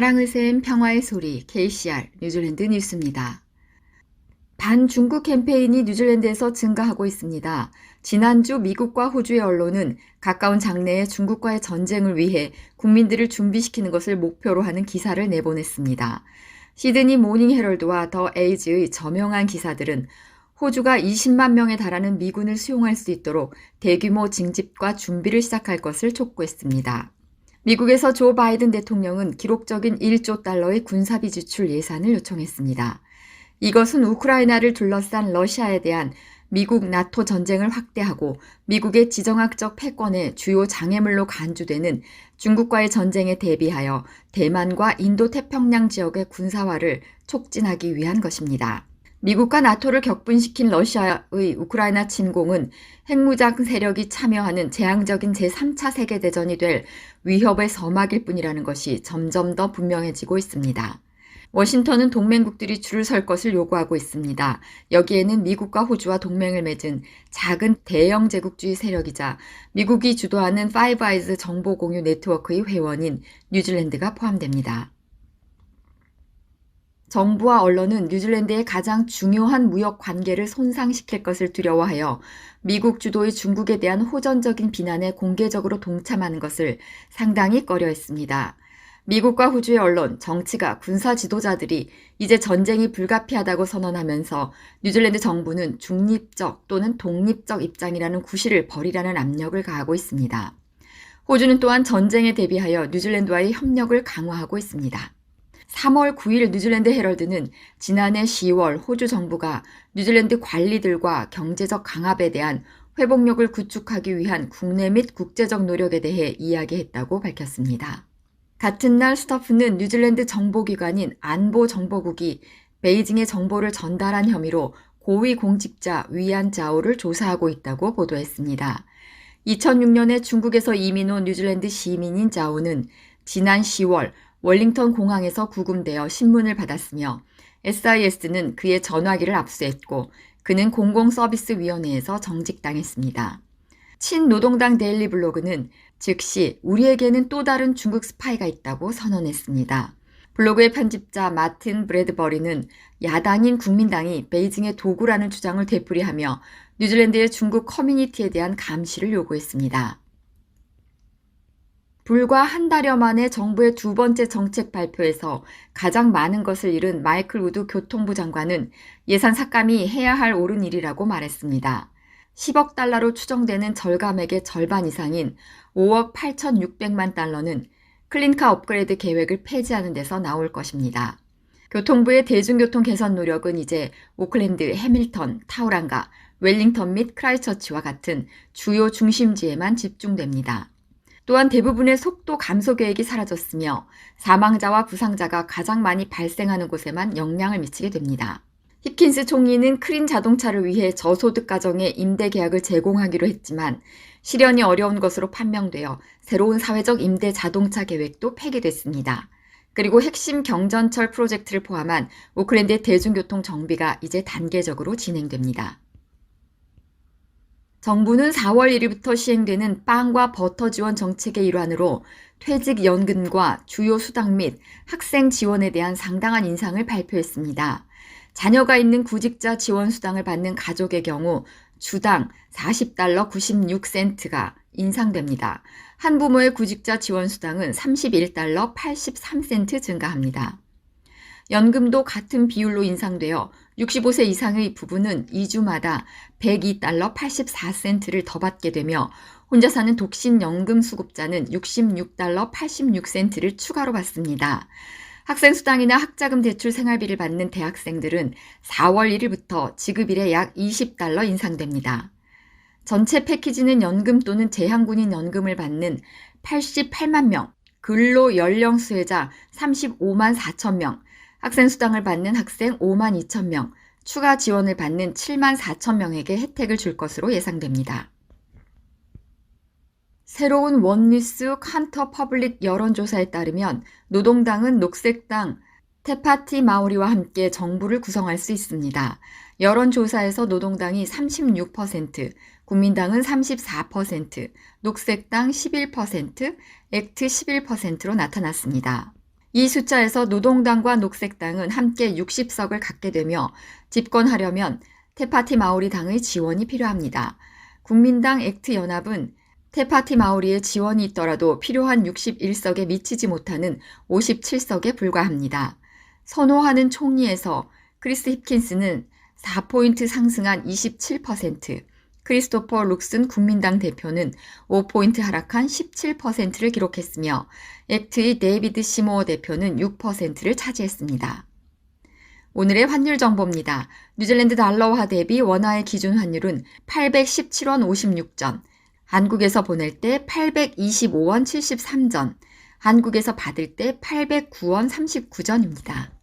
사랑의 샘 평화의 소리 KCR 뉴질랜드 뉴스입니다. 반중국 캠페인이 뉴질랜드에서 증가하고 있습니다. 지난주 미국과 호주의 언론은 가까운 장래에 중국과의 전쟁을 위해 국민들을 준비시키는 것을 목표로 하는 기사를 내보냈습니다. 시드니 모닝 헤럴드와 더 에이즈의 저명한 기사들은 호주가 20만 명에 달하는 미군을 수용할 수 있도록 대규모 징집과 준비를 시작할 것을 촉구했습니다. 미국에서 조 바이든 대통령은 기록적인 1조 달러의 군사비 지출 예산을 요청했습니다. 이것은 우크라이나를 둘러싼 러시아에 대한 미국 나토 전쟁을 확대하고 미국의 지정학적 패권의 주요 장애물로 간주되는 중국과의 전쟁에 대비하여 대만과 인도 태평양 지역의 군사화를 촉진하기 위한 것입니다. 미국과 나토를 격분시킨 러시아의 우크라이나 침공은 핵무장 세력이 참여하는 재앙적인 제3차 세계대전이 될 위협의 서막일 뿐이라는 것이 점점 더 분명해지고 있습니다. 워싱턴은 동맹국들이 줄을 설 것을 요구하고 있습니다. 여기에는 미국과 호주와 동맹을 맺은 작은 대영 제국주의 세력이자 미국이 주도하는 파이브 아이즈 정보 공유 네트워크의 회원인 뉴질랜드가 포함됩니다. 정부와 언론은 뉴질랜드의 가장 중요한 무역 관계를 손상시킬 것을 두려워하여 미국 주도의 중국에 대한 호전적인 비난에 공개적으로 동참하는 것을 상당히 꺼려했습니다. 미국과 호주의 언론, 정치가, 군사 지도자들이 이제 전쟁이 불가피하다고 선언하면서 뉴질랜드 정부는 중립적 또는 독립적 입장이라는 구실을 버리라는 압력을 가하고 있습니다. 호주는 또한 전쟁에 대비하여 뉴질랜드와의 협력을 강화하고 있습니다. 3월 9일 뉴질랜드 헤럴드는 지난해 10월 호주 정부가 뉴질랜드 관리들과 경제적 강압에 대한 회복력을 구축하기 위한 국내 및 국제적 노력에 대해 이야기했다고 밝혔습니다. 같은 날 스타프는 뉴질랜드 정보기관인 안보정보국이 베이징의 정보를 전달한 혐의로 고위 공직자 위안 자오를 조사하고 있다고 보도했습니다. 2006년에 중국에서 이민 온 뉴질랜드 시민인 자오는 지난 10월 월링턴 공항에서 구금되어 신문을 받았으며 SIS는 그의 전화기를 압수했고 그는 공공서비스위원회에서 정직당했습니다. 친노동당 데일리 블로그는 즉시 우리에게는 또 다른 중국 스파이가 있다고 선언했습니다. 블로그의 편집자 마틴 브래드버리는 야당인 국민당이 베이징의 도구라는 주장을 되풀이하며 뉴질랜드의 중국 커뮤니티에 대한 감시를 요구했습니다. 불과 한 달여 만에 정부의 두 번째 정책 발표에서 가장 많은 것을 잃은 마이클 우드 교통부 장관은 예산 삭감이 해야 할 옳은 일이라고 말했습니다. 10억 달러로 추정되는 절감액의 절반 이상인 5억 8,600만 달러는 클린카 업그레이드 계획을 폐지하는 데서 나올 것입니다. 교통부의 대중교통 개선 노력은 이제 오클랜드, 해밀턴, 타우랑가, 웰링턴 및 크라이처치와 같은 주요 중심지에만 집중됩니다. 또한 대부분의 속도 감소 계획이 사라졌으며 사망자와 부상자가 가장 많이 발생하는 곳에만 영향을 미치게 됩니다. 힙킨스 총리는 크린 자동차를 위해 저소득 가정에 임대 계약을 제공하기로 했지만 실현이 어려운 것으로 판명되어 새로운 사회적 임대 자동차 계획도 폐기됐습니다. 그리고 핵심 경전철 프로젝트를 포함한 오클랜드의 대중교통 정비가 이제 단계적으로 진행됩니다. 정부는 4월 1일부터 시행되는 빵과 버터 지원 정책의 일환으로 퇴직 연금과 주요 수당 및 학생 지원에 대한 상당한 인상을 발표했습니다. 자녀가 있는 구직자 지원 수당을 받는 가족의 경우 주당 40달러 96센트가 인상됩니다. 한 부모의 구직자 지원 수당은 31달러 83센트 증가합니다. 연금도 같은 비율로 인상되어 65세 이상의 부부는 2주마다 102달러 84센트를 더 받게 되며 혼자 사는 독신 연금 수급자는 66달러 86센트를 추가로 받습니다. 학생 수당이나 학자금 대출 생활비를 받는 대학생들은 4월 1일부터 지급일에 약 20달러 인상됩니다. 전체 패키지는 연금 또는 재향군인 연금을 받는 88만 명, 근로 연령 수혜자 35만 4천 명, 학생 수당을 받는 학생 5만 2천 명, 추가 지원을 받는 7만 4천 명에게 혜택을 줄 것으로 예상됩니다. 새로운 원리스 칸터 퍼블릭 여론조사에 따르면 노동당은 녹색당 테파티 마오리와 함께 정부를 구성할 수 있습니다. 여론조사에서 노동당이 36%, 국민당은 34%, 녹색당 11%, 액트 11%로 나타났습니다. 이 숫자에서 노동당과 녹색당은 함께 60석을 갖게 되며 집권하려면 테파티 마오리 당의 지원이 필요합니다. 국민당 액트 연합은 테파티 마오리의 지원이 있더라도 필요한 61석에 미치지 못하는 57석에 불과합니다. 선호하는 총리에서 크리스 힙킨스는 4포인트 상승한 27%, 크리스토퍼 룩슨 국민당 대표는 5포인트 하락한 17%를 기록했으며 액트의 데이비드 시모어 대표는 6%를 차지했습니다. 오늘의 환율 정보입니다. 뉴질랜드 달러화 대비 원화의 기준 환율은 817원 56전, 한국에서 보낼 때 825원 73전, 한국에서 받을 때 809원 39전입니다.